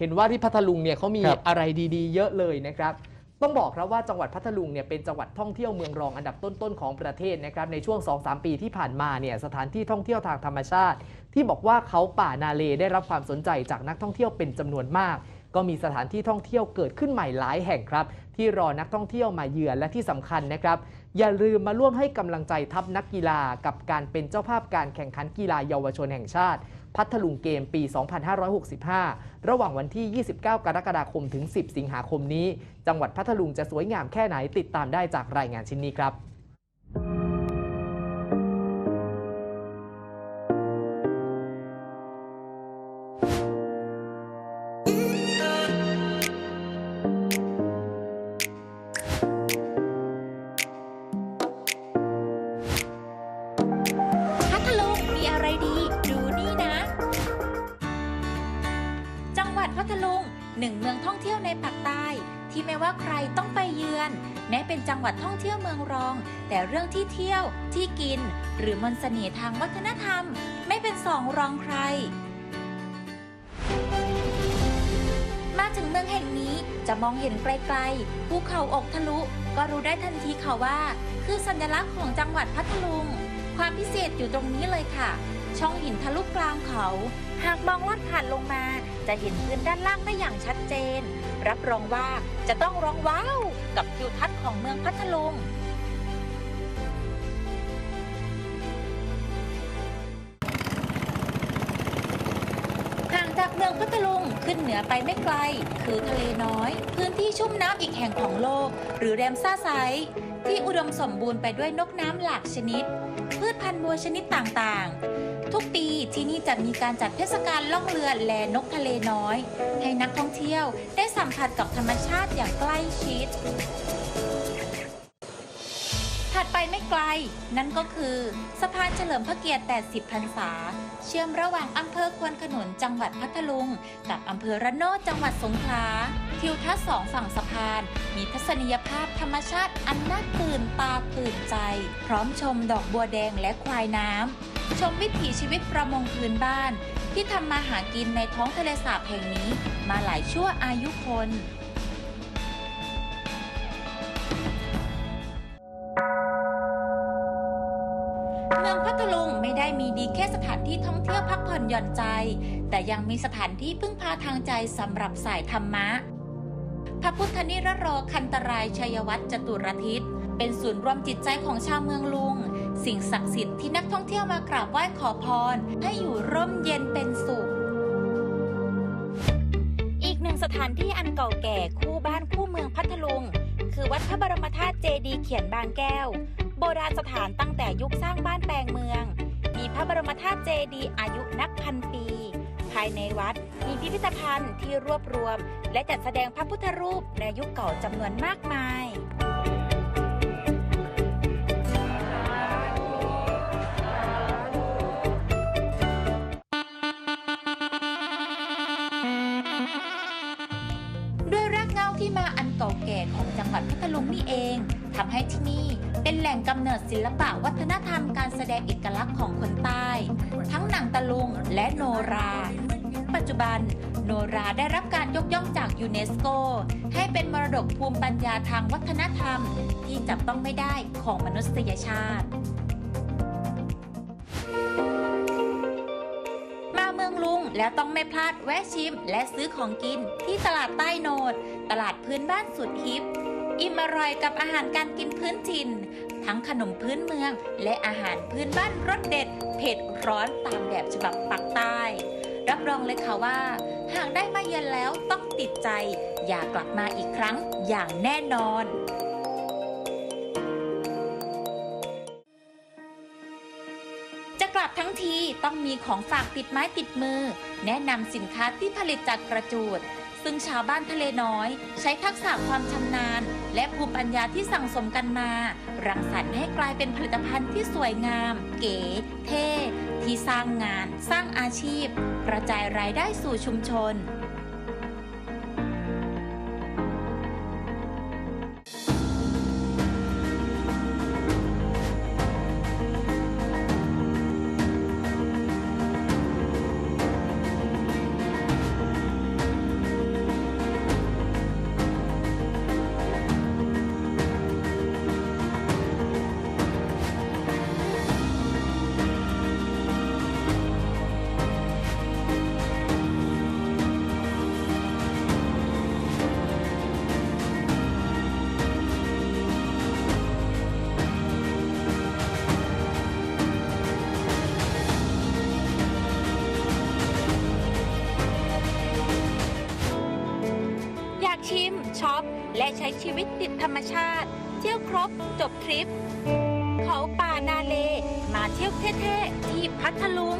เห็นว่าที่พัทลุงเนี่ยเขามีครับ อะไรดีๆ เยอะเลยนะครับ ต้องบอกครับว่าจังหวัดพัทลุงเนี่ยเป็นจังหวัดท่องเที่ยวเมืองรองอันดับต้นๆของประเทศนะครับในช่วง 2-3 ปีที่ผ่านมาเนี่ยสถานที่ท่องเที่ยวทางธรรมชาติ ที่บอกว่าเขาป่านาเลได้รับความสนใจจากนักท่องเที่ยวเป็นจำนวนมาก ก็มีสถานที่ท่องเที่ยวเกิดขึ้นใหม่หลายแห่งครับ ที่รอนักท่องเที่ยวมาเยือนและที่สำคัญนะครับ อย่าลืมมาร่วมให้กำลังใจทัพนักกีฬากับการเป็นเจ้าภาพการแข่งขันกีฬาเยาวชนแห่งชาติ พัทลุงเกมปี 2565 ระหว่างวันที่ 29 กรกฎาคมถึง 10 สิงหาคมนี้ จังหวัดพัทลุงจะสวยงามแค่ไหนติดตามได้จากรายงานชิ้นนี้ครับ หนึ่งเมืองท่องเที่ยวในภาคใต้ ที่ไม่ว่าใครต้องไปเยือน แม้เป็นจังหวัดท่องเที่ยวเมืองรอง แต่เรื่องที่เที่ยวที่กิน หรือมนต์เสน่ห์ทางวัฒนธรรม ไม่เป็นสองรองใคร มาถึงเมืองแห่งนี้จะมองเห็นไกลๆภูเขาอกทะลุ ก็รู้ได้ทันทีค่ะว่า คือสัญลักษณ์ของจังหวัดพัทลุง ความพิเศษอยู่ตรงนี้เลยค่ะ ช่องหินทะลุกลางเขา หากมองลอดผ่านลงมา จะเห็นพื้นด้านล่างได้อย่างชัดเจน รับรองว่าจะต้องร้องว้าวกับทิวทัศน์ของเมืองพัทลุงห่างจากเมืองพัทลุงขึ้นเหนือไปไม่ไกล คือทะเลน้อย พื้นที่ชุ่มน้ำอีกแห่งของโลก หรือแรมซ่าไซที่อุดมสมบูรณ์ไปด้วยนกน้ำหลากชนิด พืชพันธุ์บัวชนิดต่างๆ ที่นี่จะมีการจัดเทศกาลล่องเรือแลนกทะเลน้อย ให้นักท่องเที่ยวได้สัมผัสกับธรรมชาติอย่างใกล้ชิด ถัดไปไม่ไกล นั่นก็คือสะพานเฉลิมพระเกียรติ 80 พรรษา เชื่อมระหว่างอำเภอควนขนุนจังหวัดพัทลุง กับอำเภอระโนดจังหวัดสงขลาทิวทัศน์สองฝั่งสะพาน มีทัศนียภาพธรรมชาติอันน่าตื่นตาตื่นใจ พร้อมชมดอกบัวแดงและควายน้ำ ชมวิถีชีวิตประมงพื้นบ้าน ที่ทำมาหากินในท้องทะเลสาบแห่งนี้มาหลายชั่วอายุคนเมืองพัทลุงไม่ได้มีดีแค่สถานที่ท่องเที่ยวพักผ่อนหย่อนใจ แต่ยังมีสถานที่พึ่งพาทางใจสำหรับสายธรรมะ พระพุทธนิรโรคันตรายชัยวัตรจตุรทิศ เป็นศูนย์รวมจิตใจของชาวเมืองลุง สิ่งศักดิ์สิทธิ์ที่นักท่องเที่ยวมากราบไหว้ขอพร ให้อยู่ร่มเย็นเป็นสุข อีกหนึ่งสถานที่อันเก่าแก่คู่บ้านคู่เมืองพัทลุง คือวัดพระบรมธาตุเจดีย์เขียนบางแก้ว โบราณสถานตั้งแต่ยุคสร้างบ้านแปลงเมือง มีพระบรมธาตุเจดีย์อายุนับพันปี ภายในวัดมีพิพิธภัณฑ์ที่รวบรวม และจัดแสดงพระพุทธรูปในยุคเก่าจำนวนมากมายด้วย ลุงนี่เองทำให้ที่นี่เป็นแหล่งกำเนิดศิลปะวัฒนธรรมการแสดงเอกลักษณ์ของคนใต้ ทั้งหนังตะลุงและโนรา ปัจจุบันโนราได้รับการยกย่องจากยูเนสโก ให้เป็นมรดกภูมิปัญญาทางวัฒนธรรม ที่จับต้องไม่ได้ของมนุษยชาติ มาเมืองลุงแล้วต้องไม่พลาดแวะชิม และซื้อของกินที่ตลาดใต้โนด ตลาดพื้นบ้านสุดฮิป อิ่มอร่อยกับอาหารการกินพื้นถิ่น ทั้งขนมพื้นเมือง และอาหารพื้นบ้านรสเด็ด เผ็ดร้อนตามแบบฉบับปักใต้ รับรองเลยค่ะว่า หากได้มาเยือนแล้วต้องติดใจ อยากกลับมาอีกครั้งอย่างแน่นอนจะกลับทั้งทีต้องมีของฝากติดไม้ติดมือ แนะนำสินค้าที่ผลิตจากกระจูด ซึ่งชาวบ้านทะเลน้อย ใช้ทักษะความชำนาญ และภูมิปัญญาที่สั่งสมกันมา รังสรรค์ให้กลายเป็นผลิตภัณฑ์ที่สวยงาม เก๋ เท่ ที่สร้างงาน สร้างอาชีพ กระจายรายได้สู่ชุมชน และใช้ชีวิตติดธรรมชาติ เที่ยวครบจบทริป เขาป่านาเล มาเที่ยวเท่ๆที่พัทลุง